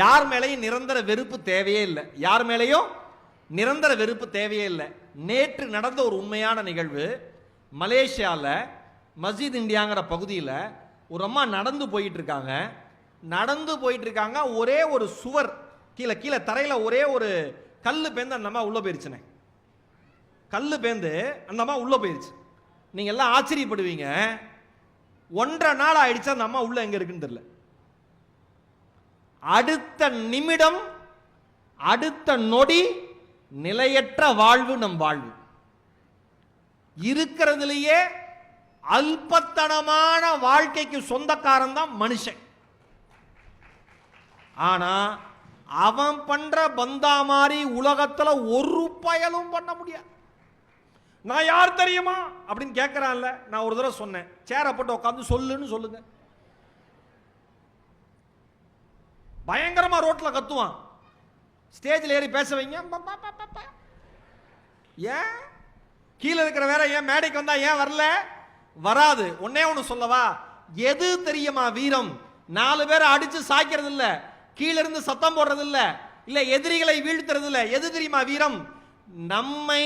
யார் மேலேயும் நிரந்தர வெறுப்பு தேவையே இல்லை. யார் மேலேயும் நிரந்தர வெறுப்பு தேவையே இல்லை. நேற்று நடந்த ஒரு உண்மையான நிகழ்வு மலேசியாவில் மஸ்ஜித் இந்தியாங்கிற பகுதியில் ஒரு அம்மா நடந்து போயிட்டுருக்காங்க. நடந்து போயிட்டுருக்காங்க ஒரே ஒரு சுவர் கீழே கீழே தரையில் ஒரே ஒரு கல் பேந்து அந்த அம்மா உள்ளே போயிருச்சுனே கல் பேந்து அந்த அம்மா உள்ளே போயிருச்சு. நீங்கள் எல்லாம் ஆச்சரியப்படுவீங்க. ஒன்றரை நாள் ஆயிடுச்சு அந்த அம்மா உள்ளே எங்கே இருக்குன்னு தெரியல. அடுத்த நிமிடம் அடுத்த நொடி நிலையற்ற வாழ்வு நம் வாழ்வு. இருக்கிறதுலேயே அல்பத்தனமான வாழ்க்கைக்கு சொந்தக்காரன் தான் மனுஷன். ஆனா அவன் பண்ற பந்தா மாதிரி உலகத்துல ஒரு பயலும் பண்ண முடியாது. நான் யார் தெரியுமா? அப்படின்னு கேட்கறான்ல நான் ஒரு தடவை சொன்னேன். சேரை போட்டு உட்காந்து சொல்லுன்னு சொல்லுங்க. பயங்கரமா ரோட்ல கத்துவான். ஸ்டேஜில் ஏறி பேச வைங்க. ஏன்? கீழே இருக்கிற வேற ஏன் மேடைக்கு வந்தா ஏன் வரல? வராது. ஒன்னே ஒன்று சொல்லவா? எது தெரியுமா வீரம்? நாலு பேரை அடிச்சு சாய்க்கிறது இல்ல கீழே இருந்து சத்தம் போடுறது இல்ல இல்ல எதிரிகளை வீழ்த்துறது இல்ல எது தெரியுமா வீரம்? நம்மை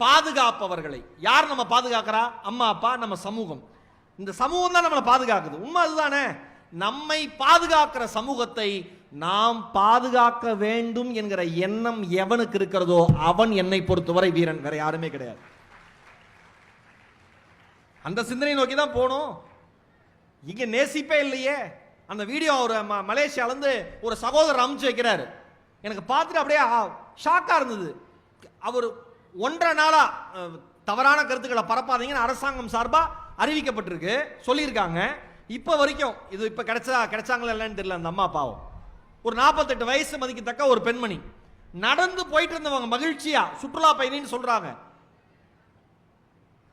பாதுகாப்பவர்களை. யார் நம்ம பாதுகாக்கிறா? அம்மா அப்பா நம்ம சமூகம். இந்த சமூகம் தான் நம்மளை பாதுகாக்குது. உண்மை அதுதானே? நம்மை பாதுகாக்கிற சமூகத்தை நாம் பாதுகாக்க வேண்டும் என்கிற எண்ணம் எவனுக்கு இருக்கிறதோ அவன் என்னை பொறுத்தவரை வீரன். வேற யாருமே கிடையாது. அந்த சிந்தனை நோக்கி தான் போகணும் இங்க நேசிப்பே இல்லையே. அந்த வீடியோ ஒரு ம- மலேசியால இருந்து ஒரு சகோதரர் அமுச்சு வைக்கிறாரு. எனக்கு பார்த்துட்டு அப்படியே ஷாக்கா இருந்தது. அவர் ஒன்றரை நாளா தவறான கருத்துக்களை பரப்பாதீங்கன்னு அரசாங்கம் சார்பா அறிவிக்கப்பட்டிருக்கு. சொல்லியிருக்காங்க. இப்போ வரைக்கும் இது இப்போ கிடைச்சா கிடைச்சாங்களா இல்லைன்னு தெரியல அந்த அம்மா பாவம். ஒரு நாற்பத்தெட்டு வயசு மதிக்கத்தக்க ஒரு பெண்மணி. நடந்து போயிட்டு இருந்தவங்க மகிழ்ச்சியா சுற்றுலா பயணின்னு சொல்றாங்க.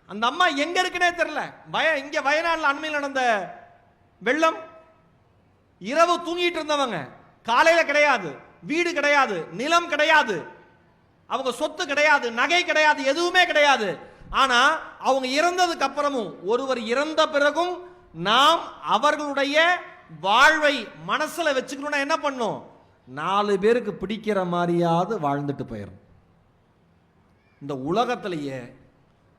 அந்த அம்மா எங்க இருக்குன்னே தெரியல. வய இங்க வயநாடுல அண்மையில் நடந்த வெள்ளம் இரவு தூங்கிட்டு இருந்தவங்க. காலையில கிடையாது வீடு கிடையாது நிலம் கிடையாது. அவங்க சொத்து கிடையாது நகை கிடையாது எதுவுமே கிடையாது. ஆனா அவங்க இறந்ததுக்கு அப்புறமும் ஒருவர் இறந்த பிறகும் நாம் அவர்களுடைய வாழ்வை மனசுல வச்சுக்கணும்னா என்ன பண்ணும்? நாலு பேருக்கு பிடிக்கிற மாதிரியாவது வாழ்ந்துட்டு போயிடும் இந்த உலகத்திலேயே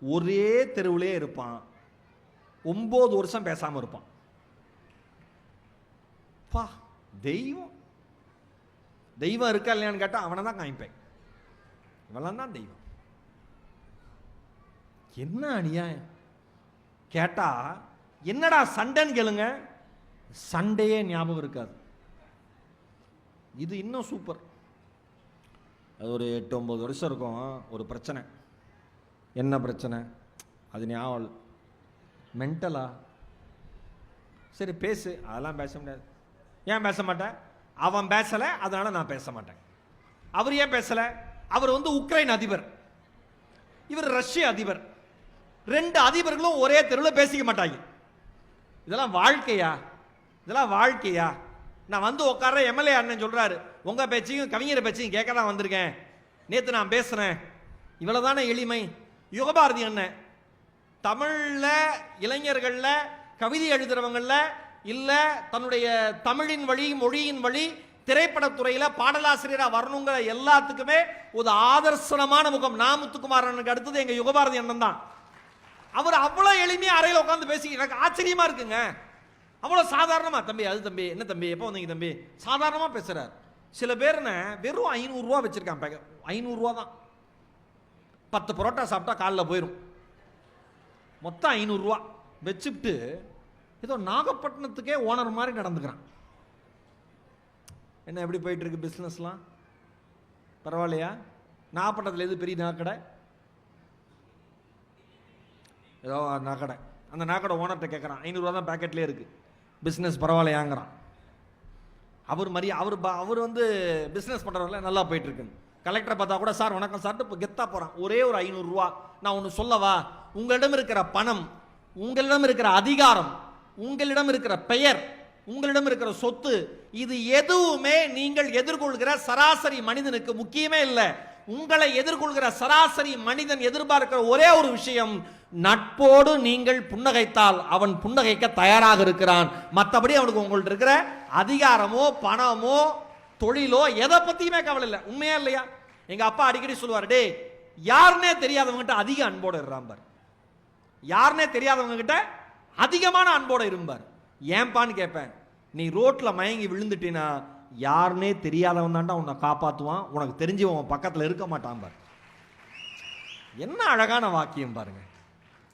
ஒரே தெருவிலே இருப்பான். ஒன்பது வருஷம் பேசாம இருப்பான். பா தெய்வம். தெய்வம் இருக்கா இல்லையான்னு கேட்டா அவனை தான் காமிப்பேன். இவெல்லாம் தான் தெய்வம். என்ன அநியாயம்? கேட்டா என்னடா சண்டைன்னு கேளுங்க. சண்டையே ஞாபகம் இருக்காது. இது இன்னும் சூப்பர் அது ஒரு எட்டு ஒம்பது வருஷம் இருக்கும். ஒரு பிரச்சனை. என்ன பிரச்சனை? அது ஞாபகம் மென்டலா சரி பேசு. அதெல்லாம் பேச முடியாது. ஏன் பேச மாட்டேன் அவன் பேசலை அதனால நான் பேச மாட்டேன். அவர் ஏன் பேசலை? அவர் வந்து உக்ரைன் அதிபர். இவர் ரஷ்ய அதிபர். ரெண்டு அதிபர்களும் ஒரே தெருவில் பேசிக்க மாட்டாங்க. இதெல்லாம் வாழ்க்கையா? இதெல்லாம் வாழ்க்கையா? நான் வந்து உட்கார எம்எல்ஏ அண்ணன் சொல்கிறாரு உங்கள் பேச்சையும் கவிஞர் பேச்சையும் கேட்க தான் வந்திருக்கேன். நேற்று நான் பேசுகிறேன் இவ்வளோதானே எளிமை? யுகபாரதி அண்ணன் தமிழில் இளைஞர்களில் கவிதை எழுதுகிறவங்களில் இல்லை தன்னுடைய தமிழின் வழி மொழியின் வழி திரைப்படத்துறையில் பாடலாசிரியராக வரணுங்கிற எல்லாத்துக்குமே ஒரு ஆதர்சனமான முகம். நாமுத்துக்குமாரனுக்கு அடுத்தது எங்கள் யுகபாரதி அண்ணன் தான். அவர் அவ்வளோ எளிமையாக அறையில் உட்காந்து பேசி எனக்கு ஆச்சரியமாக இருக்குங்க. அவ்வளோ சாதாரணமாக தம்பி அது தம்பி என்ன தம்பி எப்போ வந்தீங்க தம்பி? சாதாரணமாக பேசுகிறார் சில பேர்ன வெறும் ஐநூறுரூவா வச்சுருக்கான் பேக்க ஐநூறுரூவா தான். பத்து பரோட்டா சாப்பிட்டா காலில் போயிடும் மொத்தம் ஐநூறுரூவா வச்சுட்டு ஏதோ நாகப்பட்டினத்துக்கே ஓனர் மாதிரி நடந்துக்கிறான். என்ன எப்படி போயிட்டுருக்கு பிஸ்னஸ்லாம் பரவாயில்லையா? நாகப்பட்டினத்தில் எது பெரிய நாக்கடை? ஏதோ நகடை. அந்த நாக்கடை ஓனர்கிட்ட கேட்குறான் ஐநூறுரூவா தான் பேக்கெட்லேயே இருக்குது பிஸ்னஸ் பரவாயில்லையாங்கிறான். அவர் மாதிரி அவர் அவர் வந்து பிஸ்னஸ் பண்ணுறவங்கள நல்லா போயிட்டுருக்குன்னு. கலெக்டரை பார்த்தா கூட சார் வணக்கம் சார் இப்போ கெத்தா போகிறான் ஒரே ஒரு ஐநூறுரூவா நான் ஒன்று சொல்லவா? உங்களிடம் இருக்கிற பணம் உங்களிடம் இருக்கிற அதிகாரம் உங்களிடம் இருக்கிற பெயர் உங்களிடம் இருக்கிற சொத்து இது எதுவுமே நீங்கள் எதிர்கொள்கிற சராசரி மனிதனுக்கு முக்கியமே இல்லை. உங்களை எதிர்கொள்கிற சராசரி மனிதன் எதிர்பார்க்கிற ஒரே ஒரு விஷயம் நட்போடு நீங்கள் புன்னகைத்தால் அவன் புன்னகைக்க தயாராக இருக்கிறான். மற்றபடி அவனுக்கு உங்கள்ட்ட இருக்கிற அதிகாரமோ பணமோ தொழிலோ எதை பத்தியுமே கவலை இல்லை. உண்மையா இல்லையா? எங்க அப்பா அடிக்கடி சொல்லுவார் டேய் யாருன்னே தெரியாதவங்ககிட்ட அதிக அன்போடு இருறாம்பார் யாருன்னே தெரியாதவங்ககிட்ட அதிகமான அன்போட இருப்பார் ஏன்பான்னு கேட்பேன் நீ ரோட்ல மயங்கி விழுந்துட்டினா யாருன்னே தெரியாதவன் தாண்டா உன்னை காப்பாற்றுவான் உனக்கு தெரிஞ்சவன் உன் பக்கத்தில் இருக்க மாட்டான் பார். என்ன அழகான வாக்கியம் பாருங்கள்